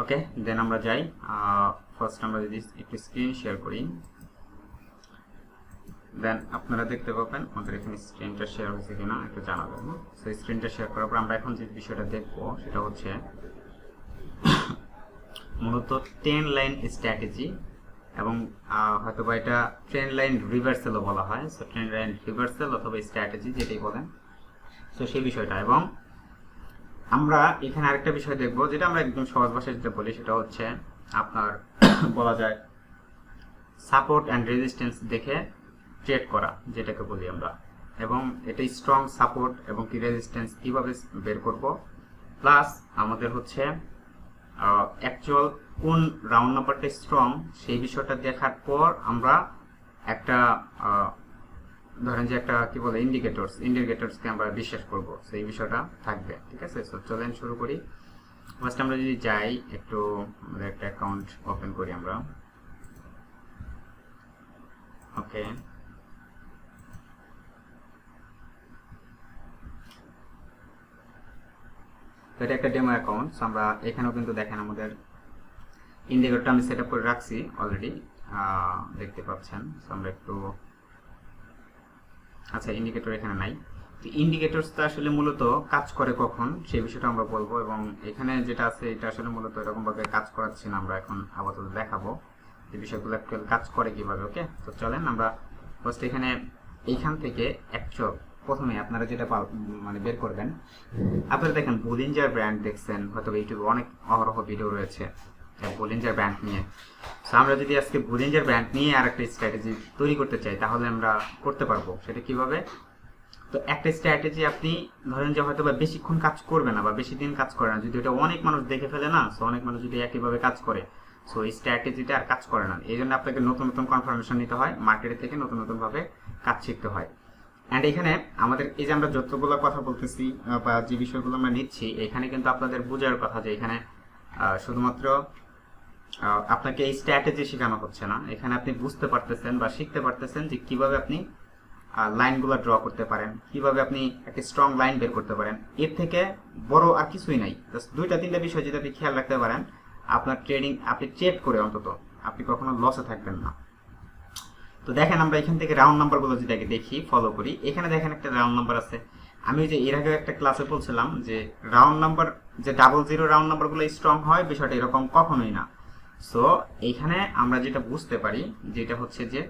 ওকে দেন আমরা যাই। ফার্স্ট আমরা যদি একটু স্ক্রিন শেয়ার করি দেন আপনারা দেখতে পাবেন আমাদের এখানে স্ক্রিনটা শেয়ার হয়েছে কিনা একটু জানাবেন। সো স্ক্রিনটা শেয়ার করার পর আমরা এখন যে বিষয়টা দেখব সেটা হচ্ছে মূলত টেন লাইন স্ট্র্যাটেজি এবং আহ, হয়তোবা এটা ট্রেন লাইন রিভার্সেলও বলা হয়। সো ট্রেন লাইন রিভার্সেল অথবা স্ট্র্যাটেজি যেটাই বলেন। তো সেই বিষয়টা এবং আমরা এখানে আরেকটা বিষয় দেখব, যেটা আমরা একদম সহজ ভাষায় যেটা বলি, সেটা হচ্ছে আপনার বলা যায় সাপোর্ট অ্যান্ড রেজিস্ট্যান্স দেখে ট্রেড করা, যেটাকে বলি আমরা। এবং এটা স্ট্রং সাপোর্ট এবং কি রেজিস্ট্যান্স কীভাবে বের করব। প্লাস আমাদের হচ্ছে অ্যাকচুয়াল কোন রাউন্ড নাম্বারটা স্ট্রং সেই বিষয়টা দেখার পর আমরা একটা ধরেন যে একটা, কি বলে ইন্ডিকেটরস ইন্ডিকেটরসকে আমরা বিশ্বাস করব, সেই বিষয়টা থাকবে, ঠিক আছে? সো চলেন শুরু করি। ফার্স্ট আমরা যদি যাই, একটু আমাদের একটা অ্যাকাউন্ট ওপেন করি আমরা। ওকে এটা একটা ডেমো অ্যাকাউন্ট আমরা এখানেও কিন্তু দেখেন আমাদের ইন্ডিকেটরটা আমি সেট আপ করে রাখছি অলরেডি দেখতে পাচ্ছেন। আমরা একটু আচ্ছা ইন্ডিকেটর এখানে নাই। তো ইন্ডিকেটরসটা আসলে মূলত কাজ করে কখন সেই বিষয়টা আমরা বলব, এবং এখানে যেটা আছে, এটা আসলে মূলত এরকম ভাবে কাজ করাচ্ছি না, আমরা এখন আপাতত দেখাবো যে বিষয়গুলো অ্যাকচুয়াল কাজ করে কীভাবে ওকে তো চলেন, আমরা ফার্স্ট এখানে এইখান থেকে অ্যাকচুয়াল প্রথমে আপনারা যেটা মানে বের করবেন, আপনারা দেখেন বুলিঞ্জার ব্র্যান্ড দেখছেন হয়তো ইউটিউবে অনেক অহরহ ভিডিও রয়েছে। বুলিঞ্জার ব্র্যান্ড নিয়ে। সো আমরা যদি আজকে বুলিঞ্জার ব্র্যান্ড নিয়ে আর একটা স্ট্র্যাটেজি তৈরি করতে চাই, তাহলে আমরা করতে পারব। সেটা কীভাবে? তো একটা স্ট্র্যাটেজি আপনি ধরেন যে হয়তো বা বেশিক্ষণ কাজ করবে না বা বেশি দিন কাজ করে না, যদি এটা অনেক মানুষ দেখে ফেলে না সো অনেক মানুষ যদি একইভাবে কাজ করে সো এই স্ট্র্যাটেজিটা আর কাজ করে না। এই জন্য আপনাকে নতুন নতুন কনফার্মেশন নিতে হয় মার্কেট থেকে নতুন নতুনভাবে কাজ শিখতে হয়। অ্যান্ড এখানে আমাদের এই যে আমরা যতগুলো কথা বলতেছি বা যে বিষয়গুলো আমরা নিচ্ছি, এখানে কিন্তু আপনাদের বোঝার কথা যে এখানে শুধুমাত্র আপনাকে এই স্ট্র্যাটেজি শেখানো হচ্ছে না। এখানে আপনি বুঝতে পারতেছেন বা শিখতে পারতেছেন যে কীভাবে আপনি লাইনগুলো ড্র করতে পারেন, কীভাবে আপনি একটা স্ট্রং লাইন বের করতে পারেন। এর থেকে বড় আর কিছুই নাই। Just দুইটা, তিনটা বিষয় যদি আপনি খেয়াল রাখতে পারেন, আপনার ট্রেডিং আপনি ট্রেড করে অন্তত আপনি কখনো লসে থাকবেন না। তো দেখেন আমরা এখান থেকে রাউন্ড নাম্বারগুলো যদি আগে দেখি ফলো করি, এখানে দেখেন একটা রাউন্ড নাম্বার আছে। আমি যে এর আগে একটা ক্লাসে বলছিলাম যে রাউন্ড নাম্বার যে ডাবল জিরো রাউন্ড নাম্বারগুলো স্ট্রং হয়, বিষয়টা এরকম কখনোই না। সো এইখানে আমরা যেটা বুঝতে পারি, যেটা হচ্ছে যে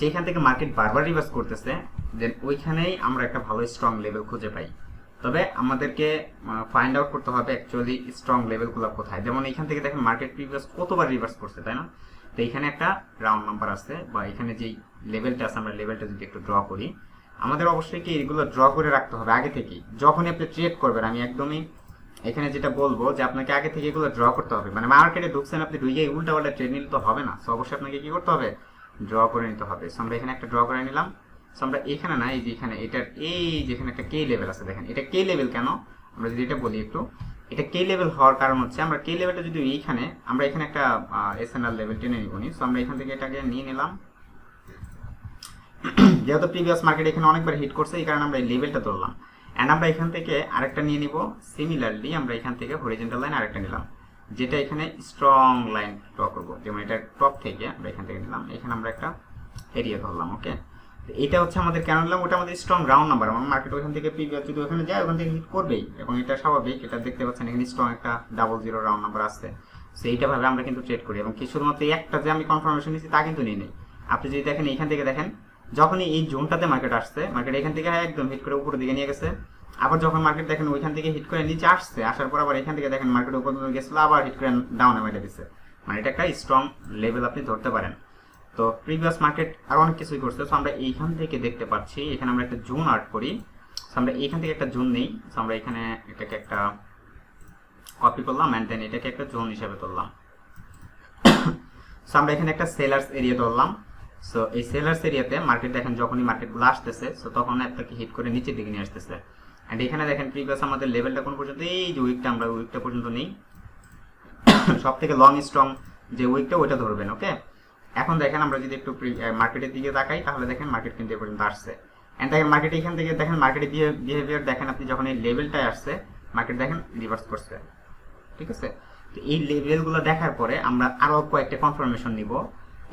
যেখান থেকে মার্কেট বারবার রিভার্স করতেছে দেন ওইখানেই আমরা একটা ভালো স্ট্রং লেভেল খুঁজে পাই। তবে আমাদেরকে ফাইন্ড আউট করতে হবে অ্যাকচুয়ালি স্ট্রং লেভেলগুলো কোথায়। যেমন এখান থেকে দেখেন মার্কেট রিভার্স কতবার রিভার্স করছে, তাই না? তো এখানে একটা রাউন্ড নাম্বার আছে, বা এখানে যেই লেভেলটা আছে, আমরা লেভেলটা যদি একটু ড্র করি, আমাদের অবশ্যই কি এগুলো ড্র করে রাখতে হবে আগে থেকেই। যখনই আপনি ট্রেড করবেন, আমি একদমই এখানে যেটা বলব যে আপনাকে আগে থেকে এগুলো ড্র করতে হবে। মানে মার্কেটে ঢুকছেন আপনি ঢুকে উল্টা পাল্টা ট্রেড নিলে তো হবে না। সো অবশ্যই আপনাকে কি করতে হবে? ড্র করে নিতে হবে। সো আমরা এখানে একটা ড্র করে নিলাম। সো আমরা এখানে না, এই যে এখানে, এটার এই যেখানে একটা কে লেভেল আছে দেখেন। এটা কে লেভেল কেন? আমরা যদি এটা বলি একটু। এটা কে লেভেল হওয়ার কারণ হচ্ছে, আমরা কে লেভেলটা যদি এইখানে, আমরা এখানে একটা এস এন আর লেভেল টেনে নিব নি। সো আমরা এখান থেকে এটাকে নিয়ে নিলাম। যেহেতু প্রিভিয়াস মার্কেট এখানে অনেকবার হিট করছে, এই কারণে আমরা এই লেভেলটা ধরলাম। অ্যান্ড আমরা এখান থেকে আরেকটা নিয়ে নিব। সিমিলারলি আমরা এখান থেকে হরিজেন্টাল লাইন আরেকটা নিলাম। যেটা এখানে স্ট্রং লাইন ড্র করব। যেমন এটা টপ থেকে আমরা এখান থেকে নিলাম। এখানে আমরা একটা এরিয়া ধরলাম ওকে এটা হচ্ছে আমাদের কেন নিলাম? ওটা আমাদের স্ট্রং রাউন্ড নাম্বার আমার মার্কেট ওখান থেকে প্রিভিয়াস যদি ওখানে যায়, ওখান থেকে হিট করবেই। এবং এটা স্বাভাবিক। এটা দেখতে পাচ্ছেন এখানে স্ট্রং একটা ডাবল জিরো রাউন্ড নাম্বার আসছে। সো এইটা ভাবে আমরা কিন্তু ট্রেড করি। এবং কি শুধুমাত্র একটা যে আমি কনফার্মেশন নিচ্ছি তা কিন্তু নিয়ে নেই। আপনি যদি দেখেন, এখান থেকে দেখেন যখনই এই জোনটাতে মার্কেট আসছে মার্কেট এখান থেকে একদম হিট করে উপরের দিকে নিয়ে গেছে। আবার যখন মার্কেট দেখেন ওইখান থেকে হিট করে নিচে আসছে, আসার পর আবার এখান থেকে দেখেন মার্কেট উপর গেছিল, আবার হিট করে ডাউনে মেরে দিচ্ছে মানে এটা একটা স্ট্রং লেভেল আপনি ধরতে পারেন। তো প্রিভিয়াস মার্কেট আরও অনেক কিছুই করছে। তো আমরা এইখান থেকে দেখতে পাচ্ছি, এখানে আমরা একটা জোন আর্ট করি। তো আমরা এখান থেকে একটা জোন নেই। তো আমরা এখানে এটাকে একটা কপি করলাম অ্যান্ড দেন এটাকে একটা জোন হিসেবে তুললাম। সো আমরা এখানে একটা সেলার্স এরিয়া ধরলাম। সো এই সেলার্স এরিয়াতে মার্কেট দেখেন যখনই মার্কেটগুলো আসতেছে সো তখন আপনাকে হিট করে নিচের দিকে নিয়ে আসতেছে। অ্যান্ড এখানে দেখেন প্রিভিয়াস আমাদের লেভেলটা কোন পর্যন্ত, এই যে উইকটা আমরা উইকটা পর্যন্ত নেই। সব থেকে লং স্ট্রং যে উইকটা ওইটা ধরবেন ওকে এখন দেখেন আমরা যদি একটু মার্কেটের দিকে তাকাই, তাহলে দেখেন মার্কেট কিন্তু এ পর্যন্ত আসছে। অ্যান্ড দেখেন মার্কেট এখান থেকে দেখেন মার্কেটের বিহেভিয়ার দেখেন আপনি যখন এই লেভেলটায় আসছে মার্কেট দেখেন রিভার্স করছে। ঠিক আছে? তো এই লেভেলগুলো দেখার পরে আমরা আরও কয়েকটা কনফার্মেশন নিব।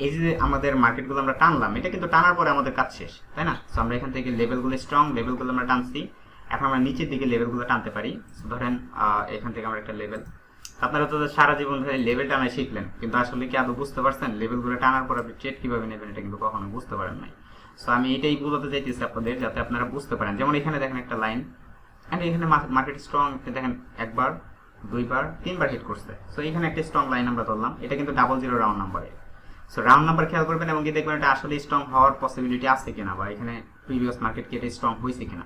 এই যে আমাদের মার্কেটগুলো আমরা টানলাম, এটা কিন্তু টানার পরে আমাদের কাজ শেষ, তাই না? তো আমরা এখান থেকে লেভেলগুলো স্ট্রং লেভেলগুলো আমরা টানছি। এখন আমরা নিচের দিকে লেভেলগুলো টানতে পারি। ধরেন এখান থেকে আমরা একটা লেভেল। আপনারা তো সারা জীবন ধরে লেভেল টানা শিখলেন, কিন্তু আসলে কি আদৌ বুঝতে পারছেন? লেভেলগুলো টানার পর আপনি ট্রেড কীভাবে নেবেন, এটা কিন্তু কখনো বুঝতে পারেন নাই। সো আমি এটাই বোঝাতে চাইতেছি আপনাদের, যাতে আপনারা বুঝতে পারেন। যেমন এখানে দেখেন একটা লাইন এন্ড এখানে মার্কেট স্ট্রং দেখেন একবার, দুইবার, তিনবার হিট করছে। সো এখানে একটা স্ট্রং লাইন আমরা ধরলাম, এটা কিন্তু ডাবল জিরো রাউন্ড নাম্বারে সো রাউন্ড নাম্বার খেয়াল করবেন এবং কি দেখবেন এটা আসলে স্ট্রং হওয়ার পসিবিলিটি আছে কিনা বা এখানে প্রিভিয়াস মার্কেট কি এটা স্ট্রং হয়েছে কিনা।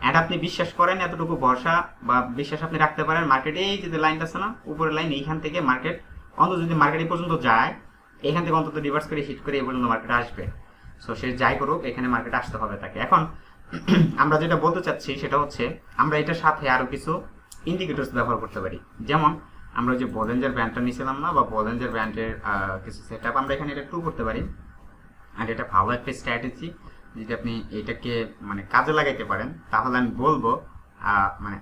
অ্যান্ড আপনি বিশ্বাস করেন এতটুকু ভরসা বা বিশ্বাস আপনি রাখতে পারেন মার্কেটে এই যে লাইনটা আছে না, উপরের লাইন এইখান থেকে মার্কেট অন্তত যদি মার্কেট এই পর্যন্ত যায় এখান থেকে অন্তত রিভার্স করে হিট করে এই পর্যন্ত মার্কেট আসবে। সো সে যাই করুক, এখানে মার্কেট আসতে হবে তাকে। এখন আমরা যেটা বলতে চাচ্ছি সেটা হচ্ছে আমরা এটার সাথে আরও কিছু ইন্ডিকেটরস ব্যবহার করতে পারি। যেমন আমরা যে বলেঞ্জার ব্র্যান্ডটা নিয়েছিলাম না, বা বলেঞ্জার ব্র্যান্ডের কিছু সেট আমরা এখানে এটা টু করতে পারি। আর এটা ভালো একটা স্ট্র্যাটেজি যদি আপনি এটাকে মানে কাজে লাগাইতে পারেন, তাহলে আমি বলব মানে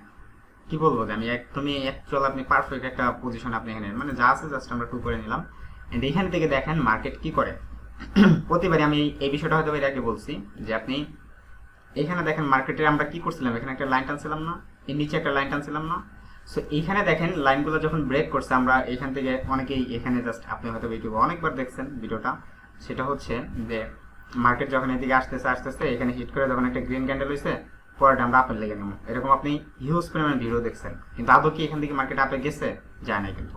কি বলব যে আমি একদমই অ্যাকচুয়াল আপনি পারফেক্ট একটা পজিশন আপনি এখানে মানে যা আছে জাস্ট আমরা টু করে নিলাম। এন্ড এখান থেকে দেখেন মার্কেট কি করে। প্রতিবারই আমি এই বিষয়টা হয়তো এর আগে বলছি, যে আপনি এখানে দেখেন মার্কেটে আমরা কি করছিলাম? এখানে একটা লাইন টানছিলাম না, এর নিচে একটা লাইন টানছিলাম না। সো এইখানে দেখেন লাইনগুলো যখন ব্রেক করছে, আমরা এখান থেকে অনেকেই এখানে জাস্ট আপনি হয়তো ইউটিউবে অনেকবার দেখছেন ভিডিওটা সেটা হচ্ছে যে মার্কেট যখন এদিকে আসতেছে আসতেছে, এখানে হিট করে যখন একটা গ্রিন ক্যান্ডেল হয়েছে পরেটা আমরা আপেল লেগে নেব। এরকম আপনি হিউজ পরিমাণ ভিডিও দেখছেন। কিন্তু আদৌ কি এখান থেকে মার্কেট আপে গেছে? যায় না কিন্তু।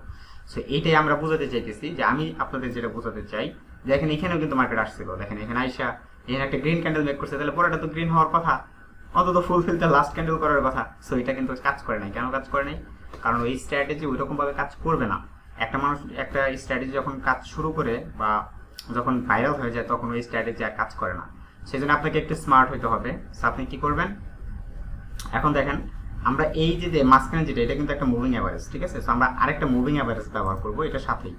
সো এইটাই আমরা বোঝাতে চাইতেছি যে, আমি আপনাদের যেটা বোঝাতে চাই যে এখানে এখানেও কিন্তু মার্কেট আসছিল। দেখেন, এখানে আইসা, এখানে একটা গ্রিন ক্যান্ডেল মেক করছে, তাহলে পরেটা তো গ্রিন হওয়ার কথা। অন্তত ফুলফিলতে লাস্ট ক্যান্ডেল করার কথা। সো এটা কিন্তু কাজ করে নাই। কেন কাজ করে নাই? কারণ ওই স্ট্র্যাটেজি ওই রকম ভাবে কাজ করবে না। একটা মানুষ, একটা স্ট্র্যাটেজি যখন কাজ শুরু করে বা যখন ভাইরাল হয়ে যায়, তখন ওই স্ট্র্যাটেজি আর কাজ করে না। সেই জন্য আপনাকে একটু স্মার্ট হইতে হবে। আপনি কি করবেন? এখন দেখেন, আমরা এই যে মাঝখানে যেটা, এটা কিন্তু একটা মুভিং অ্যাভারেজ ঠিক আছে? সো আমরা আরেকটা মুভিং অ্যাভারেজ ব্যবহার করব, এটা সাথেই।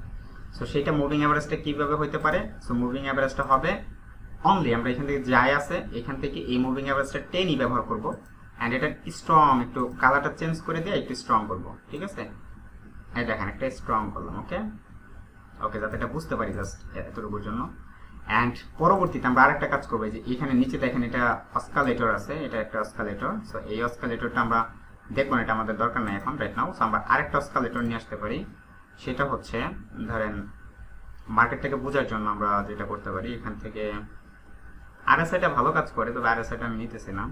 সো সেইটা মুভিং অ্যাভারেজটা কীভাবে হতে পারে? সো মুভিং অ্যাভারেজটা হবে অনলি আমরা এখান থেকে যাই আছে, এখান থেকে এই মুভিং অ্যাভারেজটা টেনই ব্যবহার করব অ্যান্ড এটা স্ট্রং একটু কালারটা চেঞ্জ করে দিয়ে একটু স্ট্রং করব, ঠিক আছে? এই দেখেন, একটা স্ট্রং করলাম ওকে ওকে যাতে এটা বুঝতে পারি জাস্ট এতটুকুর জন্য। অ্যান্ড পরবর্তীতে আমরা আরেকটা কাজ করব যে এখানে নিচে দেখেন, এটা অস্কালেটর আছে, এটা একটা অস্কালেটর সো এই অস্কালেটরটা আমরা দেখব এটা আমাদের দরকার নাই এখন রাইট নাও সো আমরা আরেকটা অস্কালেটর নিয়ে আসতে পারি। সেটা হচ্ছে, ধরেন মার্কেটটাকে বোঝার জন্য আমরা যেটা করতে পারি, এখান থেকে আরএসআইটা ভালো কাজ করে, তবে আরএসআইটা আমি নিতেছি না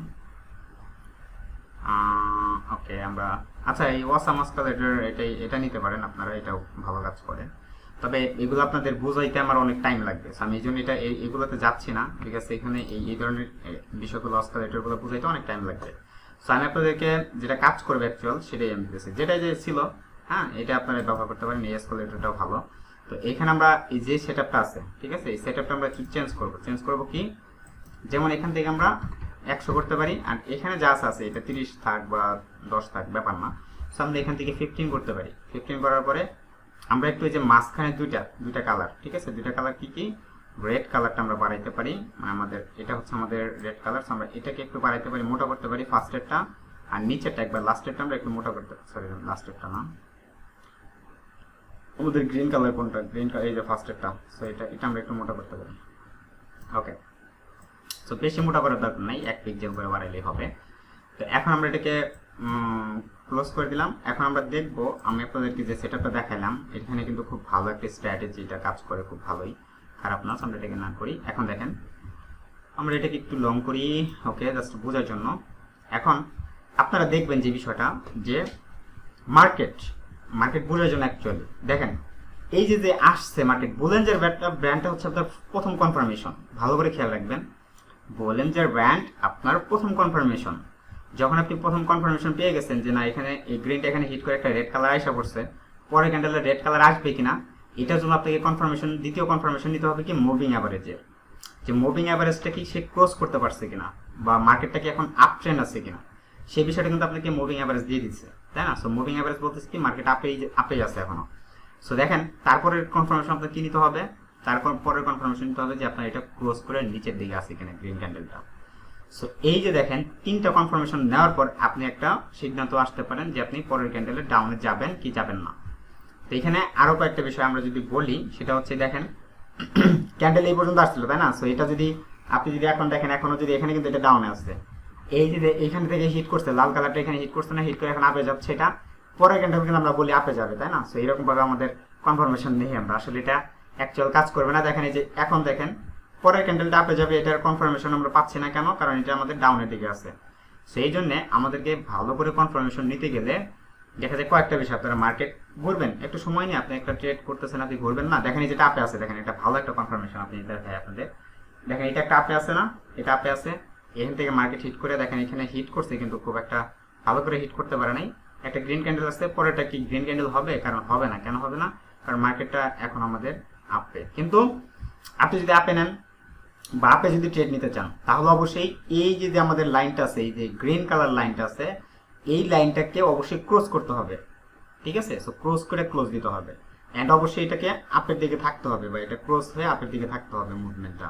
ওকে আমরা আচ্ছা এই ওয়াসাম অস্কালেটর এটাই, এটা নিতে পারেন, আপনারা এটাও ভালো কাজ করে। তবে এগুলো আপনাদের বোঝাইতে আমার অনেক টাইম লাগবে আমি এই জন্য এটা এগুলোতে যাচ্ছি না ঠিক আছে এখানে এই এই ধরনের বিষয়গুলো অস্কালেটরগুলো বুঝাইতে অনেক টাইম লাগবে। সো আমি আপনাদেরকে যেটা কাজ করবে অ্যাকচুয়াল সেটাই আমি দিতেছি। যেটা যে ছিল হ্যাঁ এটা আপনারা ব্যবহার করতে পারেন, এই অস্কালেটরটাও ভালো। তো এখানে আমরা, এই যে সেটআপটা আছে, ঠিক আছে, এই সেটআপটা আমরা চেঞ্জ করব? চেঞ্জ করব কি? যেমন এখান থেকে আমরা একশো করতে পারি, আর এখানে যা আছে এটা তিরিশ থাক বা দশ থাক, ব্যাপার না। সো আমরা এখান থেকে ফিফটিন করতে পারি। ফিফটিন করার পরে আমরা একটু এই যে মাঝখানে দুইটা দুইটা কালার ঠিক আছে? দুইটা কালার কি কি? রেড কালারটা আমরা বাড়াইতে পারি। মানে আমাদের, এটা হচ্ছে আমাদের রেড কালার আমরা এটাকে একটু বাড়াইতে পারি, মোটা করতে পারি ফার্স্টেরটা আর নিচেরটা একবার লাস্টেরটা আমরা একটু মোটা করতে পারি সরি লাস্টেরটা না। আমাদের গ্রিন কালার কোনটা? গ্রিন কালার এই যে ফার্স্টেরটা সো এটা এটা আমরা একটু মোটা করতে পারি। ওকে সো বেশি মোটা করার দরকার নাই, এক পিক্সেল করে বাড়াইলেই হবে। তো এখন আমরা এটাকে ক্লোজ করে দিলাম। এখন আমরা দেখব, আমি আপনাদেরকে যে সেটআপটা দেখাইলাম এখানে কিন্তু খুব ভালো একটা স্ট্র্যাটেজি এটা কাজ করে খুব ভালোই। খারাপ না, আমরা এটাকে না করি। এখন দেখেন, আমরা এটাকে একটু লং করি ওকে জাস্ট বোঝার জন্য। এখন আপনারা দেখবেন যে বিষয়টা, যে মার্কেট মার্কেট বোঝার জন্য অ্যাকচুয়ালি দেখেন, এই যে যে আসছে মার্কেট বোলেঞ্জার ব্র্যান্ডটা ব্র্যান্ডটা হচ্ছে আপনার প্রথম কনফার্মেশন ভালো করে খেয়াল রাখবেন। বোলেঞ্জার ব্র্যান্ড আপনার প্রথম কনফার্মেশন যখন আপনি প্রথম কনফার্মেশন পেয়ে গেছেন যে না, এখানে এই গ্রিনটা এখানে হিট করে একটা রেড কালার আসা পড়ছে, পরে ক্যান্ডেলের রেড কালার আসবে কিনা, এটার জন্য আপনাকে কনফার্মেশন দ্বিতীয় কনফার্মেশন নিতে হবে কি মুভিং অ্যাভারেজের যে মুভিং অ্যাভারেজটা কি সে ক্লোজ করতে পারছে কিনা, বা মার্কেটটা কি এখন আপ ট্রেন্ড আছে কিনা। সেই বিষয়টা কিন্তু আপনাকে মুভিং অ্যাভারেজ দিয়ে দিচ্ছে, তাই না? সো মুভিং অ্যাভারেজ বলতেছে কি মার্কেট আপেই আপেই আছে এখনও। সো দেখেন, তারপরের কনফার্মেশন আপনার কি নিতে হবে? তারপর পরের কনফার্মেশন নিতে হবে যে আপনার এটা ক্লোজ করে নিচের দিকে আছে কিনা গ্রিন ক্যান্ডেলটা সো এই যে দেখেন, তিনটা কনফার্মেশন নেওয়ার পর আপনি একটা সিদ্ধান্ত আসতে পারেন যে আপনি পরের ক্যান্ডেলে ডাউনে যাবেন কি যাবেন না। তো এখানে আরও কয়েকটা বিষয় আমরা যদি বলি, সেটা হচ্ছে দেখেন ক্যান্ডেল এই পর্যন্ত আসছিল, তাই না? সো এটা যদি, আপনি যদি এখন দেখেন, এখনও যদি এখানে কিন্তু এটা ডাউনে আসছে এই যে এখান থেকে হিট করছে, লাল কালারটা এখানে হিট করছে না হিট করে এখন আপে যাচ্ছে, এটা পরের ক্যান্ডেল কিন্তু আমরা বলি আপে যাবে, তাই না? সো এরকম ভাবে আমাদের কনফার্মেশন নেই আমরা। আসলে এটা অ্যাকচুয়াল কাজ করবে না। দেখেন এই যে এখন দেখেন, পরের ক্যান্ডেলটা আপে যাবে, এটার কনফার্মেশন আমরা পাচ্ছি না কেন? কারণ এটা আমাদের ডাউনের দিকে আছে। সেই জন্য আমাদেরকে ভালো করে কনফার্মেশন নিতে গেলে দেখা যায় কয়েকটা বিষয় আপনারা মার্কেট ঘুরবেন। একটু সময় নিয়ে আপনি একটা ট্রেড করতেছেন, আপনি ঘুরবেন না। দেখেন যেটা আপে আছে, দেখেন এটা ভালো একটা কনফার্মেশন আপনি দেখায় আপনাদের। দেখেন এটা একটা আপে আছে না? এটা আপে আছে। এখান থেকে মার্কেট হিট করে দেখেন এখানে হিট করছে, কিন্তু খুব একটা ভালো করে হিট করতে পারে নাই। একটা গ্রিন ক্যান্ডেল আছে, পরেরটা কি গ্রিন ক্যান্ডেল হবে? কারণ হবে না। কেন হবে না? কারণ মার্কেটটা এখন আমাদের আপে। কিন্তু আপনি যদি আপে নেন বা আপে যদি ট্রেড নিতে চান, তাহলে অবশ্যই এই যে আমাদের লাইনটা আছে, এই যে গ্রিন কালার লাইনটা আছে, এই লাইনটাকে অবশ্যই ক্রস করতে হবে। ঠিক আছে? সো ক্রস করে ক্লোজ দিতে হবে। অ্যান্ড অবশ্যই এটাকে আপের দিকে থাকতে হবে বা এটা ক্রস হয়ে আপের দিকে থাকতে হবে মুভমেন্টটা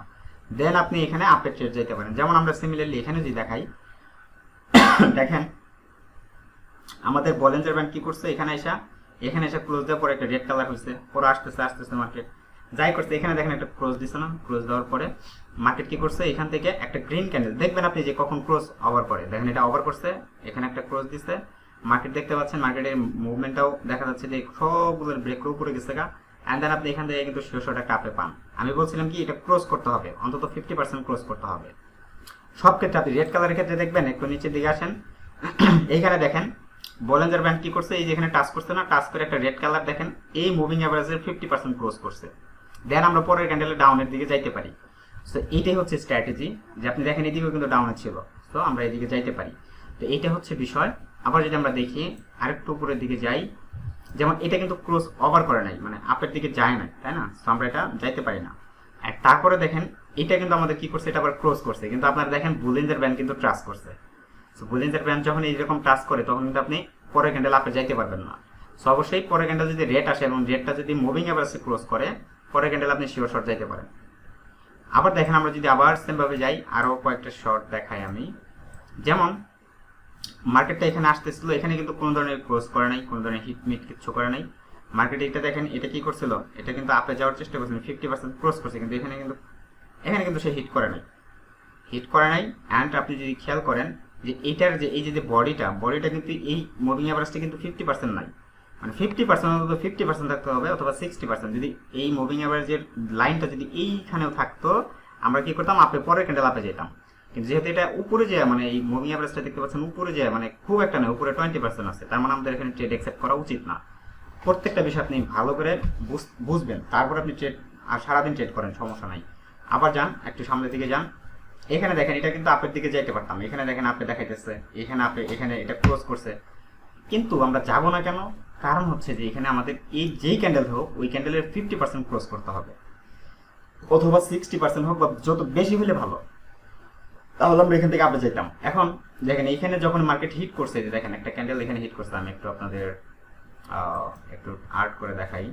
দেন আপনি এখানে আপের ট্রেড যেতে পারেন। যেমন আমরা সিমিলারলি এখানে যদি দেখাই, দেখেন, আমাদের বলেন্সার ব্যান্ড কি করছে? এখানে এসা, এখানে এসে ক্লোজ দেওয়ার পরে একটা রেড কালার হয়েছে পরে আসতেছে আসতেছে মার্কেট যাই করছে, এখানে দেখেন একটা ক্রস দিছে না? ক্রস দেওয়ার পরে মার্কেট কি করছে? এখান থেকে একটা গ্রিন ক্যান্ডেল দেখবেন আপনি যে কখন ক্রস ওভার করে। দেখেন এটা ওভার করছে, এখানে একটা ক্রস দিছে। মার্কেট দেখতে পাচ্ছেন মার্কেটের মুভমেন্টটাও দেখা যাচ্ছে যে সবগুলোর ব্রেক উপরে গেছে গা। অ্যান্ড দেন আপনি এখান থেকে কিন্তু শিওশোটা কাপে পান। আমি বলছিলাম কি, এটা ক্রস করতে হবে। অন্তত ফিফটি পার্সেন্ট ক্রস করতে হবে। সব ক্ষেত্রে আপনি রেড কালারের ক্ষেত্রে দেখবেন, একটু নিচের দিকে আসেন। এইখানে দেখেন বলেঞ্জার ব্যান্ড কি করছে? এই যেখানে টাচ করছে না টাচ করে একটা রেড কালার দেখেন। এই মুভিং অ্যাভারেজের ফিফটি পার্সেন্ট ক্রস করছে। দেন আমরা পরের ক্যান্ডেলে ডাউনের দিকে যাইতে পারি। সো এইটাই হচ্ছে স্ট্র্যাটেজি যে আপনি দেখেন এদিকেও কিন্তু ডাউনে ছিল। তো আমরা এদিকে যাইতে পারি। তো এইটা হচ্ছে বিষয়। আবার যদি আমরা দেখি, আরেকটু উপরের দিকে যাই, যেমন এটা কিন্তু ক্রস ওভার করে নাই মানে আপের দিকে যায় না তাই না? তো আমরা এটা যাইতে পারি না। আর তারপরে দেখেন, এটা কিন্তু আমাদের কি করছে? এটা আবার ক্রস করছে। কিন্তু আপনারা দেখেন বুলিঞ্জের ব্যান্ড কিন্তু ট্রাস করছে। সো বুলিঞ্জের ব্যান্ড যখন এইরকম টাচ করে, তখন কিন্তু আপনি পরের ক্যান্ডেল আপে যাইতে পারবেন না। সো অবশ্যই পরের ক্যান্ডেল যদি রেট আসে এবং রেটটা যদি মুভিং অ্যাভারেজে ক্রস করে পরের ক্যান্ডেল আপনি শিওর শর্ট যাইতে পারেন। আবার দেখেন আমরা যদি আবার সেমভাবে যাই আরও কয়েকটা শর্ট দেখাই আমি। যেমন মার্কেটটা এখানে আসতেছিল, এখানে কিন্তু কোনো ধরনের ক্রস করে নাই, কোনো ধরনের হিট মিট কিছু করে নাই। মার্কেটে এটা দেখেন, এটা কি করছিল? এটা কিন্তু আপে যাওয়ার চেষ্টা করছিল ফিফটি পার্সেন্ট ক্রস করছে, কিন্তু এখানে কিন্তু এখানে কিন্তু সে হিট করে নাই। হিট করে নাই অ্যান্ড আপনি যদি খেয়াল করেন যে এইটার যে, এই যে বডিটা বডিটা কিন্তু এই মুভিং অ্যাভারেজটা কিন্তু ফিফটি পার্সেন্ট নাই। মানে ফিফটি পার্সেন্ট অন্তত ফিফটি পার্সেন্ট থাকতে হবে অথবা সিক্সটি পার্সেন্ট যদি এই মুভিং অ্যাভারেজের লাইনটা যদি এইখানেও থাকতো, আমরা কি করতাম? আপে পরের ক্যান্ডেল আপে যেতাম। কিন্তু যেহেতু এটা উপরে যায় মানে এই মুভিং অ্যাভারেজটা দেখতে পাচ্ছেন উপরে যায় মানে খুব একটা নয়, উপরে টোয়েন্টি পার্সেন্ট আছে। তার মানে আমাদের এখানে ট্রেড অ্যাকসেপ্ট করা উচিত না। প্রত্যেকটা বিষয় আপনি ভালো করে বুঝ- বুঝবেন। তারপর আপনি ট্রেড আর সারাদিন ট্রেড করেন, সমস্যা নাই। আবার যান, একটু সামনের দিকে যান। এখানে দেখেন, এটা কিন্তু আপের দিকে যাইতে পারতাম। এখানে দেখেন আপে দেখাইতেছে। এখানে আপে এখানে এটা ক্লোজ করছে। কিন্তু আমরা যাব না কেন? কারণ হচ্ছে যে এখানে আমাদের এই যেই ক্যান্ডেল হোক, ওই ক্যান্ডেলের ফিফটি পার্সেন্ট ক্লোজ করতে হবে। অথবা সিক্সটি পার্সেন্ট হোক বা যত বেশি হলে ভালো। তাহলে আমরা এখান থেকে আপে যেতাম। এখন দেখেন, এখানে যখন মার্কেট হিট করছে, যে দেখেন একটা ক্যান্ডেল এখানে হিট করছে, আমি একটু আপনাদের একটু আর্ট করে দেখাই।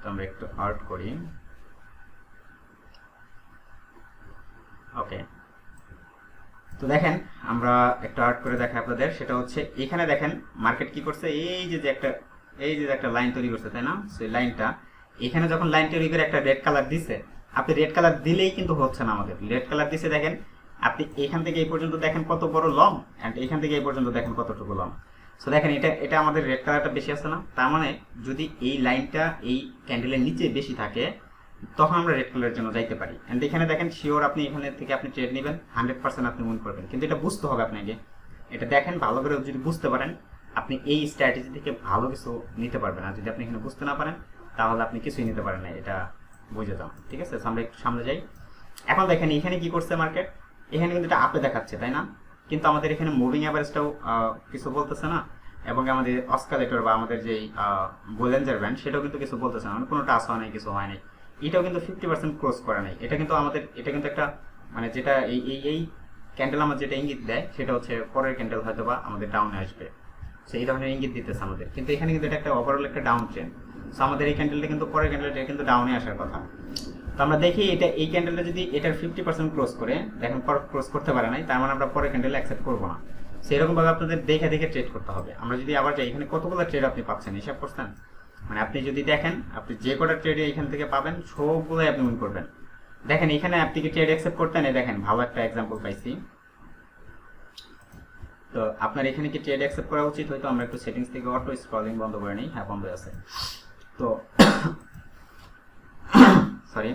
তো আমরা একটু আর্ট করি। ওকে তো দেখেন, আমরা একটা আর্ট করে দেখাই আপনাদের। সেটা হচ্ছে, এখানে দেখেন মার্কেট কি করছে? এই যে যে একটা, এই যে একটা লাইন তৈরি করছে, তাই না? সেই লাইনটা এখানে যখন লাইন তৈরি করে একটা রেড কালার দিছে, আপনি রেড কালার দিলেই কিন্তু হচ্ছে না আমাদের। রেড কালার দিছে, দেখেন, আপনি এখান থেকে এই পর্যন্ত দেখেন কত বড় লং অ্যান্ড এখান থেকে এই পর্যন্ত দেখেন কতটুকু লং। সো দেখেন, এটা এটা আমাদের রেড কালারটা বেশি আছে না? তার মানে যদি এই লাইনটা এই ক্যান্ডেলের নিচে বেশি থাকে তখন আমরা রেড কালারের জন্য যাইতে পারি। অ্যান্ড এখানে দেখেন শিওর আপনি এখানে থেকে আপনি ট্রেড নেবেন হান্ড্রেড পার্সেন্ট আপনি মন করবেন। কিন্তু এটা বুঝতে হবে আপনাকে। এটা দেখেন, ভালো করে যদি বুঝতে পারেন, আপনি এই স্ট্র্যাটেজি থেকে ভালো কিছু নিতে পারবেন। আর যদি আপনি এখানে বুঝতে না পারেন, তাহলে আপনি কিছুই নিতে পারেন না, এটা বুঝে যান। ঠিক আছে? আমরা একটু সামনে যাই। এখন দেখেন, এখানে কি করছে মার্কেট এখানে কিন্তু এটা আপে দেখাচ্ছে, তাই না? কিন্তু আমাদের এখানে মুভিং অ্যাভারেজটাও কিছু বলতেছে না। এবং আমাদের অস্কালেটর বা আমাদের যে বোলেঞ্জার ব্যান্ড সেটাও কিন্তু কিছু বলতেছে না। মানে কোনো টাচ হয় নাই কিছু হয় নাই। এটাও কিন্তু ফিফটি পার্সেন্ট ক্রস করে নাই। এটা কিন্তু আমাদের এটা কিন্তু একটা মানে যেটা এই এই এই ক্যান্ডেল আমার যেটা ইঙ্গিত দেয়, সেটা হচ্ছে পরের ক্যান্ডেল হয়তো বা আমাদের ডাউনে আসবে। সো এই ধরনের ইঙ্গিত দিতেছে আমাদের। কিন্তু এখানে কিন্তু এটা একটা ওভারঅল একটা ডাউন ট্রেন্ড সো আমাদের এই ক্যান্ডেলটা কিন্তু পরের ক্যান্ডেলটা কিন্তু ডাউনে আসার কথা। তো আমরা দেখি এটা এই ক্যান্ডেলটা যদি এটার ফিফটি পার্সেন্ট ক্লোজ করে, দেখেন পর ক্লোজ করতে পারে নাই, তার মানে আমরা পরের ক্যান্ডেল অ্যাকসেপ্ট করব না। সেরকম ভাবে আপনাদের দেখে দেখে ট্রেড করতে হবে। আমরা যদি আবার যাই, এখানে কতগুলো ট্রেড আপনি পাচ্ছেন? হিসাব করছেন? মানে আপনি যদি দেখেন, আপনি যে কটা ট্রেডে এখান থেকে পাবেন, সবগুলোই আপনি উইন করবেন। দেখেন, এখানে আপনি কি ট্রেড অ্যাকসেপ্ট করতেন দেখেন, ভালো একটা এক্সাম্পল পাইছি। তো আপনার এখানে কি ট্রেড অ্যাকসেপ্ট করা উচিত? হয়তো আমরা একটু সেটিংস থেকে অটো স্ক্রলিং বন্ধ করে নিই। হ্যাঁ বন্ধ আছে। তো সরি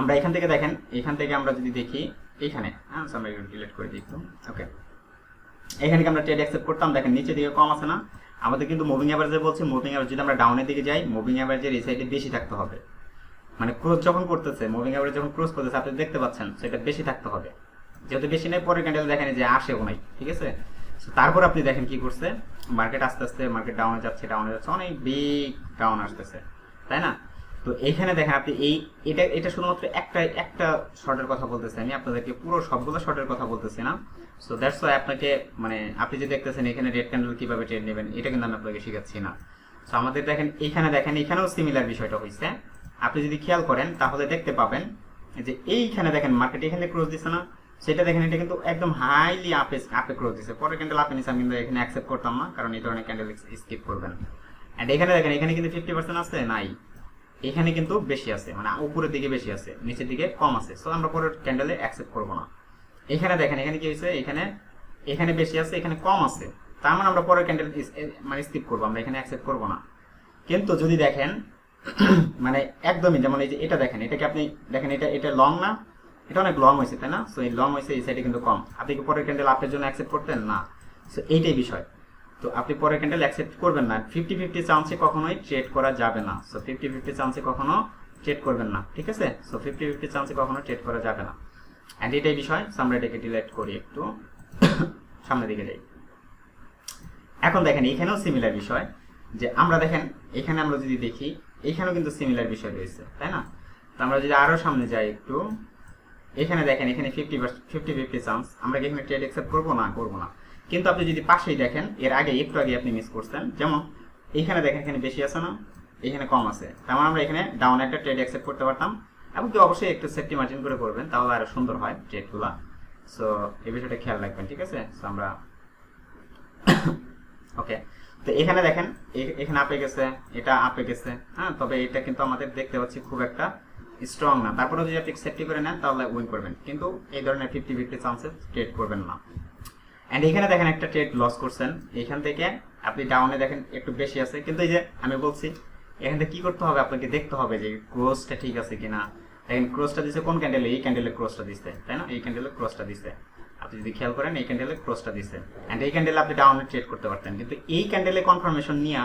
আমরা এখান থেকে দেখেন, এখান থেকে আমরা যদি দেখি এইখানে হ্যাঁ আমরা ডিলিট করে দিই একটু। ওকে এখানে আমরা ট্রেড অ্যাকসেপ্ট করতাম? দেখেন নিচে দিকে কম আছে না? আমাদের কিন্তু মুভিং অ্যাভারেজে বলছি মুভিং অ্যাভারেজ যদি আমরা ডাউনের দিকে যাই মুভিং অ্যাভারেজের এই সাইডে বেশি থাকতে হবে। মানে ক্রস যখন করতেছে মুভিং অ্যাভারেজ যখন ক্রস করতেছে, আপনি দেখতে পাচ্ছেন, সেটা বেশি থাকতে হবে। যেহেতু বেশি নেই, পরের ক্যান্ডেল দেখেন যে আসে নাই, ঠিক আছে? তারপর আপনি দেখেন কি করছে মার্কেট আস্তে আস্তে মার্কেট ডাউনে যাচ্ছে ডাউনে যাচ্ছে, অনেক বিগ ডাউন আসতেছে, তাই না? তো এইখানে দেখেন আপনি এই, এটা এটা শুধুমাত্র একটা একটা শর্টের কথা বলতেছি আমি, আপনাদেরকে পুরো সবগুলো শর্টের কথা বলতেছি না। সো দ্যাটস ওয়াই আপনাকে মানে আপনি যে দেখতেছেন এখানে রেড ক্যান্ডেল কীভাবে ট্রেড নেবেন, এটা কিন্তু আমি আপনাকে শিখাচ্ছি না। সো আমাদের দেখেন, এখানে দেখেন, এখানেও সিমিলার বিষয়টা হয়েছে আপনি যদি খেয়াল করেন, তাহলে দেখতে পাবেন যে এইখানে দেখেন মার্কেট এখানে ক্লোজ দিচ্ছে না। সেটা দেখেন, এটা কিন্তু একদম হাইলি আপে আপে ক্লোজ দিচ্ছে পরে ক্যান্ডেল আপে নিচ্ছে আমি কিন্তু এখানে অ্যাকসেপ্ট করতাম না, কারণ এই ধরনের ক্যান্ডেল স্কিপ করবেন। অ্যান্ড এখানে দেখেন, এখানে কিন্তু ফিফটি পার্সেন্ট আছে? নাই। এখানে কিন্তু বেশি আছে মানে উপরের দিকে বেশি আছে, নিচের দিকে কম আছে। সো আমরা পরের ক্যান্ডেলে অ্যাকসেপ্ট করব না। এখানে দেখেন, এখানে কি হয়েছে? এখানে এখানে বেশি আছে, এখানে কম আছে। তার মানে আমরা পরের ক্যান্ডেল মানে স্কিপ করব, আমরা এখানে অ্যাকসেপ্ট করব না। কিন্তু যদি দেখেন মানে একদমই যেমন এই যে এটা দেখেন এটাকে আপনি দেখেন, এটা এটা লং না? এটা অনেক লং হয়েছে, তাই না? সো এই লং হয়েছে, এই সাইডে কিন্তু কম। আপনি কি পরের ক্যান্ডেল আপনার জন্য অ্যাকসেপ্ট করতেন? না। সো এইটাই বিষয়। তো আপনি পরের ক্যান্ডেল অ্যাকসেপ্ট করবেন না। ফিফটি ফিফটি চান্সে কখনোই ট্রেড করা যাবে না। সো ফিফটি ফিফটি চান্সে কখনো ট্রেড করবেন না, ঠিক আছে? সো ফিফটি ফিফটি চান্সে কখনো ট্রেড করা যাবে না। অ্যান্ড এটাই বিষয় আমরা এটাকে ডিলেট করি একটু। সামনের দিকে যাই। এখন দেখেন, এখানেও সিমিলার বিষয়, যে আমরা দেখেন, এখানে আমরা যদি দেখি, এখানেও কিন্তু সিমিলার বিষয় রয়েছে, তাই না? তো আমরা যদি আরও সামনে যাই একটু, এখানে দেখেন, এখানে ফিফটি ফিফটি ফিফটি চান্স আমরা কি এখানে ট্রেড অ্যাকসেপ্ট করব না? করব না। কিন্তু আপনি যদি পাশেই দেখেন, এর আগে একটু আগে আপনি মিস করছেন। যেমন, এখানে দেখেন এখানে বেশি আছে না, এখানে কম আছে। তার মানে আমরা এখানে ডাউন একটা ট্রেড অ্যাকসেপ্ট করতে পারতাম। এবং কি অবশ্যই একটু সেফটি মার্জিন করে করবেন, তাহলে আরও সুন্দর হয় ট্রেডগুলা সো এই বিষয়টা খেয়াল রাখবেন, ঠিক আছে? সো আমরা ওকে তো এখানে দেখেন এখানে আপে গেছে, এটা আপে গেছে। হ্যাঁ তবে এটা কিন্তু আমাদের দেখতে পাচ্ছি খুব একটা স্ট্রং না। তারপরে যদি আপনি সেফটি করে নেন, তাহলে উইন করবেন। কিন্তু এই ধরনের ফিফটি ফিফটি চান্সেস ট্রেড করবেন না। অ্যান্ড এখানে দেখেন একটা ট্রেড লস করছেন। এখান থেকে আপনি ডাউনে দেখেন একটু বেশি আছে। কিন্তু এই যে আমি বলছি, এখান থেকে কি করতে হবে? আপনাকে দেখতে হবে যে ক্রোসটা ঠিক আছে কিনা। দেখেন ক্রোসটা দিছে কোন ক্যান্ডেলে এই ক্যান্ডেলে ক্রোসটা দিচ্ছে তাই না? এই ক্যান্ডেলে ক্রোসটা দিচ্ছে আপনি যদি খেয়াল করেন, এই ক্যান্ডেলে ক্রোসটা দিচ্ছে অ্যান্ড এই ক্যান্ডেলে আপনি ডাউনে ট্রেড করতে পারতেন। কিন্তু এই ক্যান্ডেলে কনফার্মেশন নিয়ে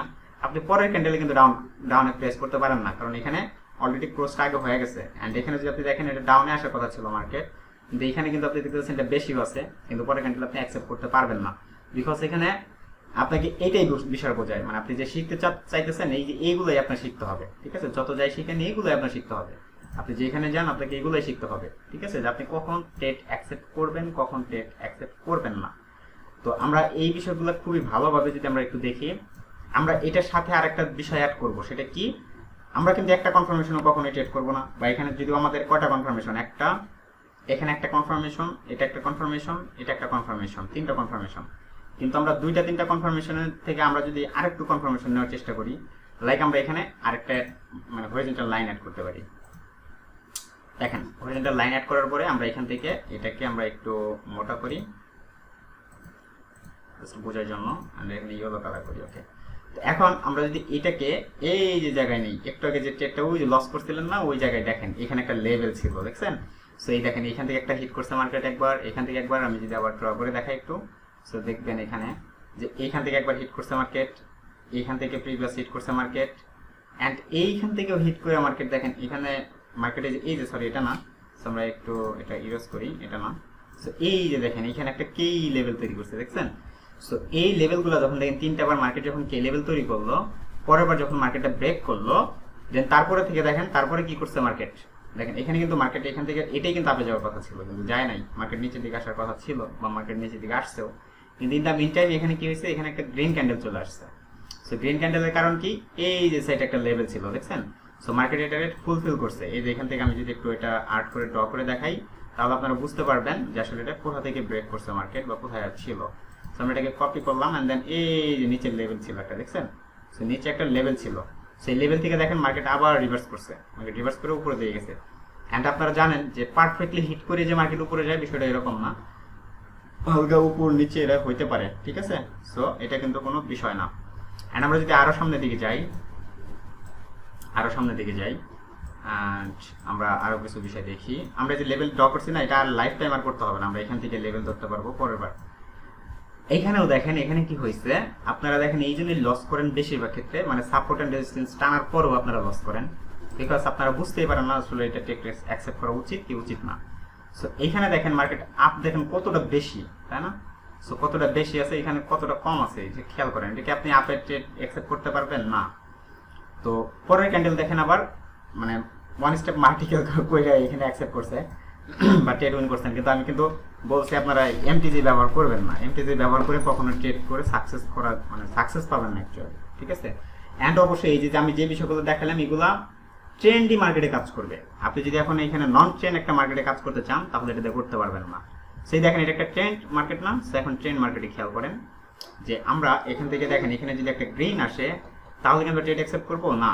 আপনি পরের ক্যান্ডেলে কিন্তু ডাউন ডাউনে প্লেস করতে পারেন না। কারণ এখানে অলরেডি ক্রোসটা আগে হয়ে গেছে। অ্যান্ড এখানে যদি আপনি দেখেন, এটা ডাউনে আসার কথা ছিল মার্কেট কিন্তু এখানে কিন্তু আপনি দেখতে পাচ্ছেন এটা বেশিও আছে কিন্তু পরের ক্যান্ডেল আপনি অ্যাকসেপ্ট করতে পারবেন না। বিকজ এখানে আপনাকে এটাই বিষয় বোঝায়। মানে আপনি যে শিখতে চাইতেছেন, এই যে এইগুলোই আপনার শিখতে হবে। ঠিক আছে? যত যাই শিখেন এইগুলোই আপনার শিখতে হবে। আপনি যেখানে যান, আপনাকে এগুলোই শিখতে হবে। ঠিক আছে? যে আপনি কখন টেট অ্যাকসেপ্ট করবেন, কখন টেট অ্যাকসেপ্ট করবেন না। তো আমরা এই বিষয়গুলো খুবই ভালোভাবে যদি আমরা একটু দেখি, আমরা এটার সাথে আরেকটা বিষয় অ্যাড করব। সেটা কি? আমরা কিন্তু একটা কনফার্মেশনও কখনোই ট্রেড করব না। বা এখানে যদি আমাদের কয়টা কনফার্মেশন একটা এখানে একটা কনফার্মেশন এটা একটা কনফার্মেশন এটা একটা কনফার্মেশন তিনটা কনফার্মেশন কিন্তু আমরা দুইটা তিনটা কনফার্মেশনের থেকে আমরা যদি আরেকটু কনফার্মেশন নেওয়ার চেষ্টা করি লাইক আমরা এখানে আরেকটা মানে হরিজেন্টাল লাইন অ্যাড করতে পারি। দেখেন হরিজেন্টাল লাইন অ্যাড করার পরে আমরা এখান থেকে এটাকে আমরা একটু মোটা করি। বোঝার জন্য, আমরা এখানে ইয়েলো কালার করি ওকে এখন আমরা যদি এটাকে এই যে জায়গায় নেই, একটু আগে যে ট্রেডটা ওই যে লস করছিলেন না, ওই জায়গায় দেখেন, এখানে একটা লেভেল ছিল, দেখছেন? সো এই দেখেন, এখান থেকে একটা হিট করছে মার্কেট একবার, এখান থেকে একবার, আমি যদি আবার ড্র করে দেখাই একটু। সো দেখবেন এখানে যে এইখান থেকে একবার হিট করছে মার্কেট এইখান থেকে প্রিভিয়াস হিট করছে মার্কেট অ্যান্ড এইখান থেকেও হিট করে মার্কেট দেখেন, এখানে মার্কেটে যে, এই যে সরি এটা না। আমরা একটু এটা ইউজ করি, এটা না। সো এই যে দেখেন, এখানে একটা কে লেভেল তৈরি করছে, দেখছেন? সো এই লেভেলগুলো যখন দেখেন, তিনটা বার মার্কেট যখন কে লেভেল তৈরি করল, পরের বার যখন মার্কেটটা ব্রেক করল দেন তারপরে থেকে দেখেন, তারপরে কি করছে মার্কেট দেখেন, এখানে কিন্তু মার্কেট এখান থেকে, এটাই কিন্তু আপে যাওয়ার কথা ছিল, কিন্তু যায় নাই। মার্কেট নিচের দিকে আসার কথা ছিল বা মার্কেট নিচের দিকে আসছেও। কিন্তু ইন দ্য মিন টাইম এখানে কি হয়েছে? এখানে একটা গ্রিন ক্যান্ডেল চলে আসছে। সো গ্রিন ক্যান্ডেলের কারণ কি? এই যে সাইড একটা লেভেল ছিল, দেখছেন? সো মার্কেট এটা রেট ফুলফিল করছে। এই যে এখান থেকে আমি যদি একটু এটা আর্ট করে ড্র করে দেখাই, তাহলে আপনারা বুঝতে পারবেন যে আসলে এটা কোথা থেকে ব্রেক করছে মার্কেট বা কোথায় ছিল সো আমরা এটাকে কপি করলাম অ্যান্ড দেন এই যে নিচের লেভেল ছিল একটা, দেখছেন? সো নিচে একটা লেভেল ছিল। সেই লেভেল থেকে দেখেন মার্কেট আবার রিভার্স করছে। মার্কেট রিভার্স করে উপরে দিয়ে গেছে। অ্যান্ড আপনারা জানেন যে পারফেক্টলি হিট করে যে মার্কেট উপরে যায়, বিষয়টা এরকম না। হালকা উপর নিচে এরা হইতে পারে, ঠিক আছে? সো এটা কিন্তু কোনো বিষয় না। অ্যান্ড আমরা যদি আরও সামনের দিকে যাই আরও সামনের দিকে যাই অ্যান্ড আমরা আরও কিছু বিষয় দেখি। আমরা যে লেভেল ড্র করছি না, এটা আর লাইফ টাইম আর করতে হবে না। আমরা এখান থেকে লেভেল ধরতে পারব পরের বার এইখানেও দেখেন, এখানে কি হয়েছে? আপনারা দেখেন, এই জন্যই লস করেন বেশিরভাগ ক্ষেত্রে। মানে সাপোর্ট অ্যান্ড রেজিস্ট্যান্স টানার পরেও আপনারা লস করেন। বিকজ আপনারা বুঝতেই পারেন না আসলে এটা টেক অ্যাকসেপ্ট করা উচিত কি উচিত না। সো এইখানে দেখেন মার্কেট আপ দেখেন কতটা বেশি, তাই না? সো কতটা বেশি আছে, এখানে কতটা কম আছে যে খেয়াল করেন। এটাকে আপনি আপের ট্রেড অ্যাকসেপ্ট করতে পারবেন? না। তো, পরের ক্যান্ডেল দেখেন আবার মানে ওয়ান স্টেপ মার্টিকেল এখানে অ্যাকসেপ্ট করছে। বা ট্রেড উইন করছেন, কিন্তু আমি কিন্তু বলছি আপনারা এমটিজি ব্যবহার করবেন না। এমটিজি ব্যবহার করে কখনো ট্রেড করে সাকসেস করা মানে সাকসেস পাবেন না অ্যাকচুয়ালি ঠিক আছে? অ্যান্ড অবশ্যই এই যে আমি যে বিষয়গুলো দেখালাম, এগুলা ট্রেন্ডি মার্কেটে কাজ করবে। আপনি যদি এখন এখানে নন ট্রেন্ড একটা মার্কেটে কাজ করতে চান, তাহলে এটা করতে পারবেন না। সেই দেখেন, এটা একটা ট্রেন্ড মার্কেট না, সো এখন ট্রেন্ড মার্কেটে খেয়াল করেন যে আমরা এখান থেকে দেখেন, এখানে যদি একটা গ্রিন আসে, তাহলে কি আমরা ট্রেড অ্যাকসেপ্ট করব না?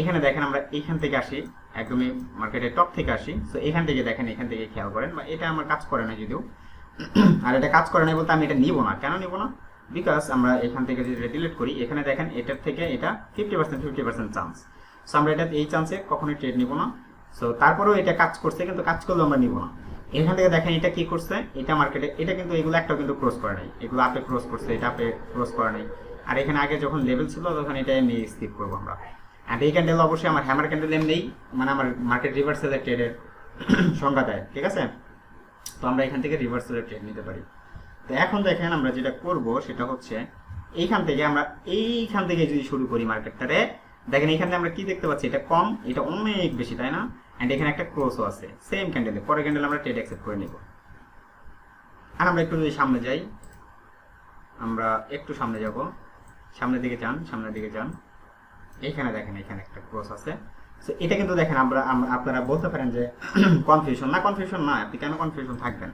এখানে দেখেন, আমরা এখান থেকে আসি একদমই মার্কেটের টপ থেকে আসি। সো এখান থেকে দেখেন, এখান থেকে খেয়াল করেন, বা এটা আমার কাজ করে না যদিও। আর এটা কাজ করে না বলতে আমি এটা নিব না। কেন নিব না? বিকজ আমরা এখান থেকে যদি ডিলিট করি, এখানে দেখেন এটার থেকে এটা fifty percent fifty percent chance so আমরা এটা এই চান্সে কখনোই ট্রেড নিব না। সো তারপরেও এটা কাজ করছে, কিন্তু কাজ করলেও আমরা নিব না। এখান থেকে দেখেন এটা কি করছে? এটা মার্কেটে এটা কিন্তু এগুলো একটাও কিন্তু ক্রস করে নাই। এগুলো আপে ক্রস করছে, এটা আপে ক্রস করে নাই। আর এখানে আগে যখন লেভেল ছিল, তখন এটা এমনি স্কিপ করব আমরা। অ্যান্ড এই ক্যান্ডেল অবশ্যই আমার হ্যামার ক্যান্ডেল এমনি মানে আমার মার্কেট রিভার্সালের ট্রেডের সংজ্ঞা দেয়, ঠিক আছে? তো আমরা এখান থেকে রিভার্সালের ট্রেড নিতে পারি। তো এখন দেখেন আমরা যেটা করব, সেটা হচ্ছে এইখান থেকে আমরা এইখান থেকে যদি শুরু করি মার্কেটটারে দেখেন এখানে আমরা কি দেখতে পাচ্ছি? এটা কম, এটা অনেক বেশি, তাই না? অ্যান্ড এখানে একটা ক্রসও আছে সেম ক্যান্ডেলে পরের ক্যান্ডেল আমরা ট্রেড অ্যাকসেপ্ট করে নিব। আর আমরা একটু যদি সামনে যাই, আমরা একটু সামনে যাব। সামনের দিকে যান, সামনের দিকে যান। এইখানে দেখেন, এখানে একটা ক্রস আছে। তো এটা কিন্তু দেখেন, আমরা আপনারা বলতে পারেন যে কনফিউশন না কনফিউশন না আপনি কেন কনফিউশন থাকবেন?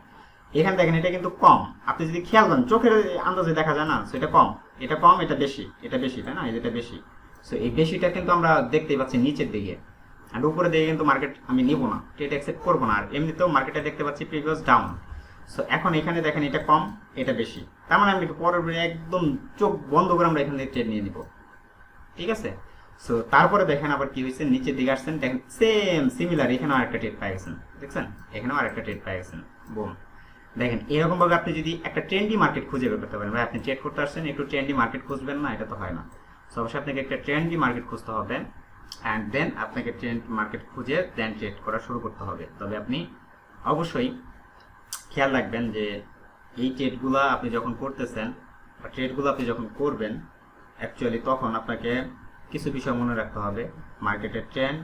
এখানে দেখেন, এটা কিন্তু কম। আপনি যদি খেয়াল করেন, চোখের আন্দাজে দেখা যায় না সো এটা কম। এটা কম, এটা বেশি এটা বেশি, তাই না? এটা বেশি। সো এই বেশিটা কিন্তু আমরা দেখতেই পাচ্ছি নিচের দিকে। আর উপরে দিকে কিন্তু মার্কেট আমি নিব না। এটা অ্যাকসেপ্ট করব না। আর এমনিতেও মার্কেটে দেখতে পাচ্ছি প্রিভিয়াস ডাউন সো এখন এখানে দেখেন, এটা কম, এটা বেশি। তার মানে আমি পরের একদম চোখ বন্ধ করে আমরা এখান থেকে ট্রেড নিয়ে নিব। ঠিক আছে? সো তারপরে দেখেন আবার কি হয়েছে, নিচের দিকে আসছেন, দেখেন সেম সিমিলার এখানেও আরেকটা ট্রেড পাই গেছেন, দেখছেন? এখানেও আরেকটা ট্রেড পাই গেছেন বুম দেখেন এরকম ভাবে আপনি যদি একটা ট্রেন্ডি মার্কেট খুঁজে বের করতে পারেন, ভাই, আপনি ট্রেড করতে আসছেন, একটু ট্রেন্ডি মার্কেট খুঁজবেন না, এটা তো হয় না। সো অবশ্যই আপনাকে একটা ট্রেন্ডি মার্কেট খুঁজতে হবে অ্যান্ড দেন আপনাকে ট্রেন্ড মার্কেট খুঁজে দেন ট্রেড করা শুরু করতে হবে। তবে আপনি অবশ্যই খেয়াল রাখবেন যে এই ট্রেডগুলো আপনি যখন করতেছেন, বা ট্রেডগুলো আপনি যখন করবেন অ্যাকচুয়ালি তখন আপনাকে কিছু বিষয় মনে রাখতে হবে। মার্কেটের ট্রেন্ড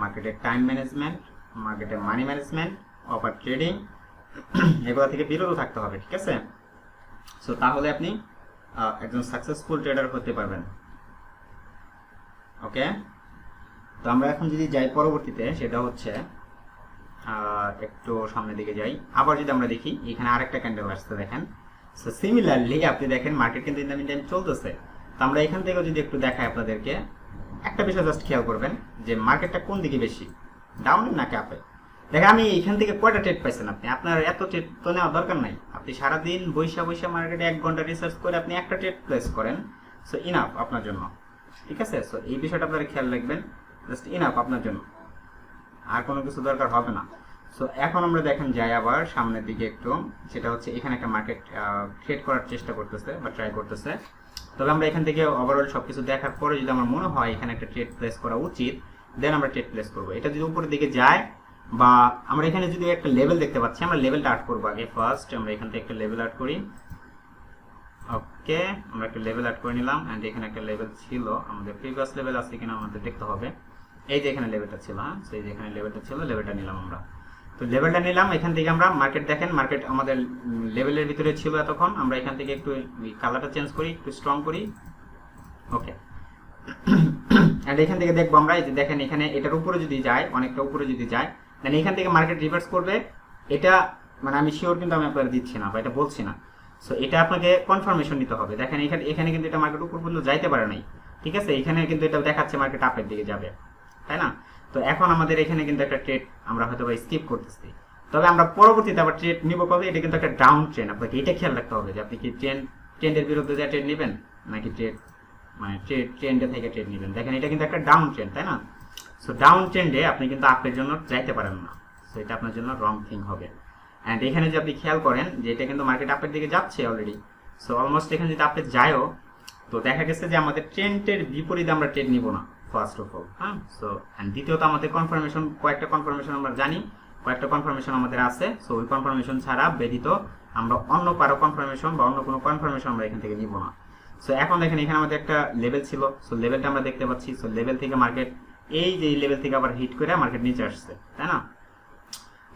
মার্কেটের টাইম ম্যানেজমেন্ট মার্কেটের মানি ম্যানেজমেন্ট অফার ট্রেডিং এগুলো থেকে বিরত থাকতে হবে, ঠিক আছে? সো তাহলে আপনি একজন সাকসেসফুল ট্রেডার হতে পারবেন। ওকে তো আমরা এখন যদি যাই পরবর্তীতে, সেটা হচ্ছে একটু সামনের দিকে যাই। আবার যদি আমরা দেখি, এখানে আরেকটা ক্যান্ডেল আসতে দেখেন। সো সিমিলারলি আপনি দেখেন মার্কেট কিন্তু ইন মিন টাইম চলতেছে। আমরা এখান থেকেও যদি একটু দেখাই আপনাদেরকে, একটা বিষয় জাস্ট খেয়াল করবেন যে মার্কেটটা কোন দিকে বেশি ডাউনে নাকি আপে দেখেন, আমি এখান থেকে কয়টা ট্রেড পাইছেন আপনি? আপনার এত ট্রেড তো নেওয়ার দরকার নাই। আপনি সারাদিন বৈশা বৈশা মার্কেটে এক ঘণ্টা রিসার্চ করে আপনি একটা ট্রেড প্লেস করেন সো ইনাফ আপনার জন্য। ঠিক আছে? সো এই বিষয়টা আপনারা খেয়াল রাখবেন জাস্ট ইনাফ আপনার জন্য। আর কোনো কিছু দরকার হবে না। সো এখন আমরা দেখেন যাই আবার সামনের দিকে একটু, সেটা হচ্ছে এখানে একটা মার্কেট ট্রেড করার চেষ্টা করতেছে বা ট্রাই করতেছে। তবে আমরা এখান থেকে ওভারঅল সবকিছু দেখার পরে যদি আমার মনে হয় এখানে একটা ট্রেড প্লেস করা উচিত দেন আমরা ট্রেড প্লেস করব। এটা যদি উপরের দিকে যায় বা আমরা এখানে যদি একটা লেভেল দেখতে পাচ্ছি, আমরা লেভেলটা আর্ট করব আগে ফার্স্ট আমরা এখান থেকে একটা লেভেল আর্ট করি। ওকে আমরা একটা লেভেল অ্যাড করে নিলাম অ্যান্ড এখানে একটা লেভেল ছিল। আমাদের প্রিভিয়াস লেভেল আছে কিনা আমাদের দেখতে হবে। এই যে এখানে লেভেলটা ছিল হ্যাঁ? সেই যে এখানে লেভেলটা ছিল লেভেলটা নিলাম আমরা। তো লেভেলটা নিলাম, এখান থেকে আমরা মার্কেট দেখেন মার্কেট আমাদের লেভেলের ভিতরে ছিল এতক্ষণ, আমরা এখান থেকে একটু কালারটা চেঞ্জ করি, একটু স্ট্রং করি। ওকে অ্যান্ড এখান থেকে দেখব আমরা যে দেখেন এখানে এটার উপরে যদি যায়, অনেকটা উপরে যদি যায় দেন এখান থেকে মার্কেট রিভার্স করবে। এটা মানে আমি শিওর কিন্তু আমি আপনারা দিচ্ছি না, বা এটা বলছি না। সো এটা আপনাকে কনফার্মেশন নিতে হবে। দেখেন এখানে এখানে কিন্তু এটা মার্কেট উপর পর্যন্ত যাইতে পারে নাই। ঠিক আছে? এখানে কিন্তু এটা দেখাচ্ছে মার্কেট আপের দিকে যাবে। তাই না? তো এখন আমাদের এখানে কিন্তু একটা ট্রেড আমরা হয়তো বা স্কিপ করতেছি। তবে আমরা পরবর্তীতে আবার ট্রেড নিব কবে? এটা কিন্তু একটা ডাউন ট্রেন আপনাকে এটা খেয়াল রাখতে হবে যে আপনি কি ট্রেন্ড ট্রেন্ডের বিরুদ্ধে যা ট্রেড নেবেন, নাকি ট্রেড মানে ট্রেড ট্রেন্ডে থেকে ট্রেড নেবেন? দেখেন, এটা কিন্তু একটা ডাউন ট্রেন্ড তাই না? সো ডাউন ট্রেন্ডে আপনি কিন্তু আপের জন্য যাইতে পারেন না। সো এটা আপনার জন্য রং থিং হবে। অ্যান্ড এখানে যদি আপনি খেয়াল করেন যে এটা কিন্তু মার্কেট আপের দিকে যাচ্ছে অলরেডি সো অলমোস্ট এখানে যদি আপনি যায়ও, তো দেখা গেছে যে আমাদের ট্রেন্ডের বিপরীতে আমরা ট্রেড নিব না। ফার্স্ট অফ অল হ্যাঁ সো অ্যান্ড দ্বিতীয়ত আমাদের কনফার্মেশন কয়েকটা কনফার্মেশন আমরা জানি কয়েকটা কনফার্মেশন আমাদের আছে সো ওই কনফার্মেশন ছাড়া ব্যতীত আমরা অন্য কারও কনফার্মেশন বা অন্য কোনো কনফার্মেশন আমরা এখান থেকে নিব না। সো এখন দেখেন এখানে আমাদের একটা লেভেল ছিল সো লেভেলটা আমরা দেখতে পাচ্ছি সো লেভেল থেকে মার্কেট এই যে লেভেল থেকে আবার হিট করে মার্কেট নিচে আসছে তাই না?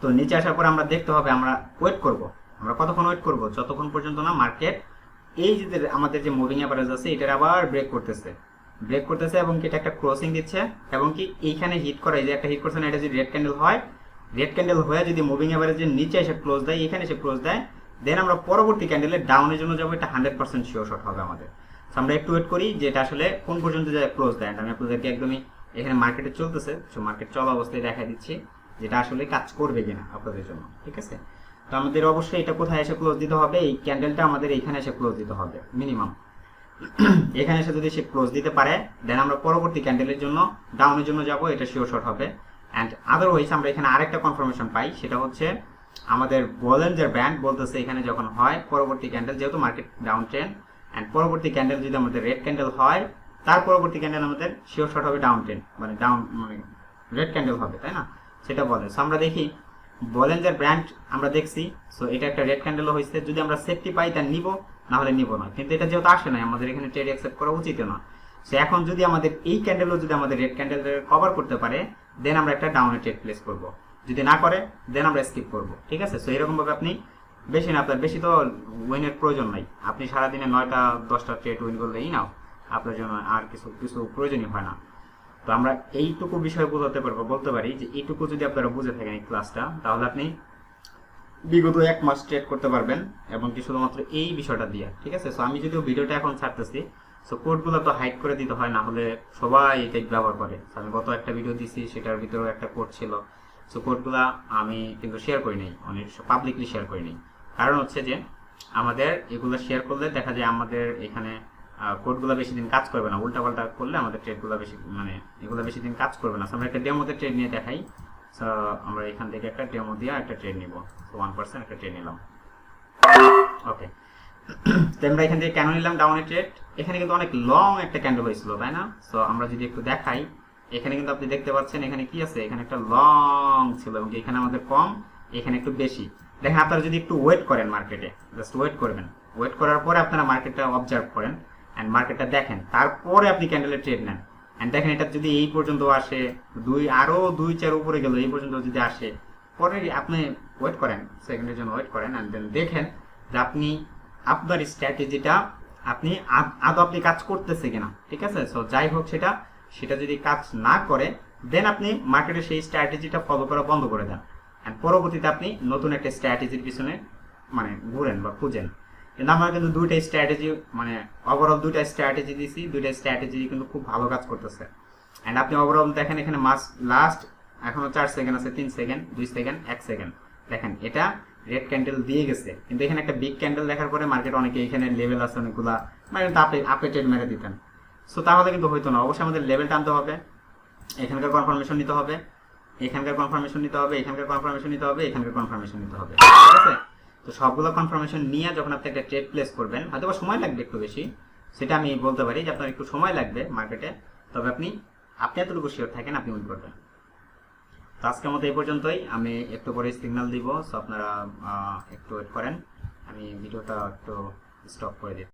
তো নিচে আসার পর আমরা দেখতে হবে আমরা ওয়েট করব। আমরা কতক্ষণ ওয়েট করব? যতক্ষণ পর্যন্ত না মার্কেট এই যে আমাদের যে মুভিং অ্যাভারেজ আছে এটার আবার ব্রেক করতেছে। ব্রেক করতেছে এবং কি এটা একটা ক্রসিং দিচ্ছে এবং কি এইখানে হিট করা যে একটা হিট করছে না, এটা যদি রেড ক্যান্ডেল হয় রেড ক্যান্ডেল হয়ে যদি মুভিং অ্যাভারেজের নিচে এসে ক্লোজ দেয়, এখানে এসে ক্লোজ দেয় দেন আমরা পরবর্তী ক্যান্ডেলের ডাউনের জন্য যাব, এটা হান্ড্রেড পার্সেন্ট শিওর শট হবে আমাদের। আমরা একটু ওয়েট করি যে এটা আসলে কোন পর্যন্ত যায় ক্লোজ দেয়। আমি আপনাদেরকে একদমই এখানে মার্কেটে চলতেছে সো মার্কেট চলা অবস্থায় দেখা দিচ্ছি যেটা আসলে কাজ করবে কিনা আপনাদের জন্য, ঠিক আছে? তো আমাদের অবশ্যই এটা কোথায় এসে ক্লোজ দিতে হবে, এই ক্যান্ডেলটা আমাদের এখানে এসে ক্লোজ দিতে হবে মিনিমাম এখানে এসে যদি সে ক্লোজ দিতে পারে দেন আমরা পরবর্তী ক্যান্ডেলের জন্য ডাউনের জন্য যাব, এটা শিওর শট হবে। অ্যান্ড আদারওয়াইজ আমরা এখানে আরেকটা কনফার্মেশন পাই, সেটা হচ্ছে আমাদের বলেঞ্জার ব্যান্ড বলতেছে এখানে যখন হয়, পরবর্তী ক্যান্ডেল যেহেতু মার্কেট ডাউন ট্রেন্ড অ্যান্ড পরবর্তী ক্যান্ডেল যদি আমাদের রেড ক্যান্ডেল হয়, তার পরবর্তী ক্যান্ডেল আমাদের শিওর শর্ট হবে ডাউন ট্রেন্ড মানে ডাউন মানে রেড ক্যান্ডেল হবে, তাই না? সেটা বলে। সো আমরা দেখি বলেঞ্জার ব্র্যান্ড আমরা দেখছি সো এটা একটা রেড ক্যান্ডেলও হয়েছে যদি আমরা সেফটি পাই তা নিব। না হলে নিব না। কিন্তু এটা যেহেতু আসে নাই, আমাদের এখানে ট্রেড অ্যাকসেপ্ট করা উচিত না। সো এখন যদি আমাদের এই ক্যান্ডেলও যদি আমাদের রেড ক্যান্ডেল কভার করতে পারে দেন আমরা একটা ডাউনে ট্রেড প্লেস করব। যদি না করে দেন আমরা স্কিপ করব। ঠিক আছে? সো এরকমভাবে আপনি বেশি না, আপনার বেশি তো উইনের প্রয়োজন নাই। আপনি সারাদিনে নয়টা, দশটা ট্রেড উইন করলেই নাও। আপনার জন্য আর কিছু কিছু প্রয়োজনই হয় না। তো আমরা এইটুকু বিষয় বোঝাতে পারব, বলতে পারি যে এইটুকু যদি আপনারা বুঝে থাকেন এই ক্লাসটা তাহলে আপনি বিগত এক মাস ট্রেড করতে পারবেন এবং কি শুধুমাত্র এই বিষয়টা দিয়ে, ঠিক আছে? সো আমি যদিও ভিডিওটা এখন ছাড়তেছি সো কোডগুলো তো হাইড করে দিতে হয়, না হলে সবাই এটা ব্যবহার করে। আমি গত একটা ভিডিও দিছি, সেটার ভিতরেও একটা কোড ছিল। সো কোডগুলা আমি কিন্তু শেয়ার করি নাই অনেক পাবলিকলি শেয়ার করি নাই। কারণ হচ্ছে যে, আমাদের এগুলো শেয়ার করলে দেখা যায় আমাদের এখানে কোডগুলো বেশি দিন কাজ করবে না। উল্টাপাল্টা করলে আমাদের ট্রেডগুলো বেশি মানে এগুলো বেশি দিন কাজ করবে না। আমরা একটা ডেমোতে ট্রেড নিয়ে দেখাই। সো আমরা এখান থেকে একটা ডেমো দিয়ে একটা ট্রেড নিব। ওয়ান পার্সেন্ট একটা ট্রেড নিলাম। ওকে তো আমরা এখান থেকে কেন নিলাম ডাউনে ট্রেড এখানে কিন্তু অনেক লং একটা ক্যান্ডেল হয়েছিল, তাই না? সো আমরা যদি একটু দেখাই, এখানে কিন্তু আপনি দেখতে পাচ্ছেন এখানে কি আছে? এখানে একটা লং ছিল এবং এখানে আমাদের কম, এখানে একটু বেশি। দেখেন, আপনারা যদি একটু ওয়েট করেন মার্কেটে জাস্ট ওয়েট করবেন। ওয়েট করার পরে আপনারা মার্কেটটা অবজার্ভ করেন অ্যান্ড মার্কেটটা দেখেন। তারপরে আপনি ক্যান্ডেলের ট্রেড নেন। অ্যান্ড দেখেন এটা যদি এই পর্যন্ত আসে, দুই, আরও দুই চার উপরে গেল, এই পর্যন্ত যদি আসে পরে আপনি ওয়েট করেন সেকেন্ডের জন্য ওয়েট করেন অ্যান্ড দেন দেখেন যে আপনি, আপনার স্ট্র্যাটেজিটা আপনি আদ- আদৌ আপনি কাজ করতেছে কিনা, ঠিক আছে? সো যাই হোক সেটা সেটা যদি কাজ না করে দেন আপনি মার্কেটে সেই স্ট্র্যাটেজিটা ফলো করা বন্ধ করে দেন। অ্যান্ড পরবর্তীতে আপনি নতুন একটা স্ট্র্যাটেজির পিছনে মানে ঘুরেন বা খুঁজেন। কিন্তু আমরা কিন্তু দুইটা স্ট্র্যাটেজি মানে ওভারঅল দুইটা স্ট্র্যাটেজি দিছি, দুইটা স্ট্র্যাটেজি কিন্তু খুব ভালো কাজ করতেছে। অ্যান্ড আপনি ওভারঅল দেখেন এখানে মাস লাস্ট এখনও চার সেকেন্ড আছে, তিন সেকেন্ড দুই সেকেন্ড এক সেকেন্ড দেখেন, এটা রেড ক্যান্ডেল দিয়ে গেছে। কিন্তু এখানে একটা বিগ ক্যান্ডেল দেখার পরে মার্কেট অনেকে এখানে লেভেল আছে অনেকগুলা মানে কিন্তু আপে আপে ট্রেড মেরে দিতেন। সো তাহলে কিন্তু হইতো না। অবশ্যই আমাদের লেভেল টানতে হবে। এখানকার কনফার্মেশন নিতে হবে। এখানকার কনফার্মেশন নিতে হবে, এখানকার কনফার্মেশন নিতে হবে, এখানকার কনফার্মেশন নিতে হবে। ঠিক আছে? তো সবগুলো কনফার্মেশন নিয়ে যখন আপনি একটা ট্রেড প্লেস করবেন হয়তো বা সময় লাগবে একটু বেশি, সেটা আমি বলতে পারি যে আপনার একটু সময় লাগবে মার্কেটে তবে আপনি আপনি এতটুকু শিওর থাকেন, আপনি উইন করবেন। তো আজকের মতো এই পর্যন্তই, আমি একটু পরে সিগন্যাল দিব সো আপনারা একটু ওয়েট করেন, আমি ভিডিওটা একটু স্টপ করে দিই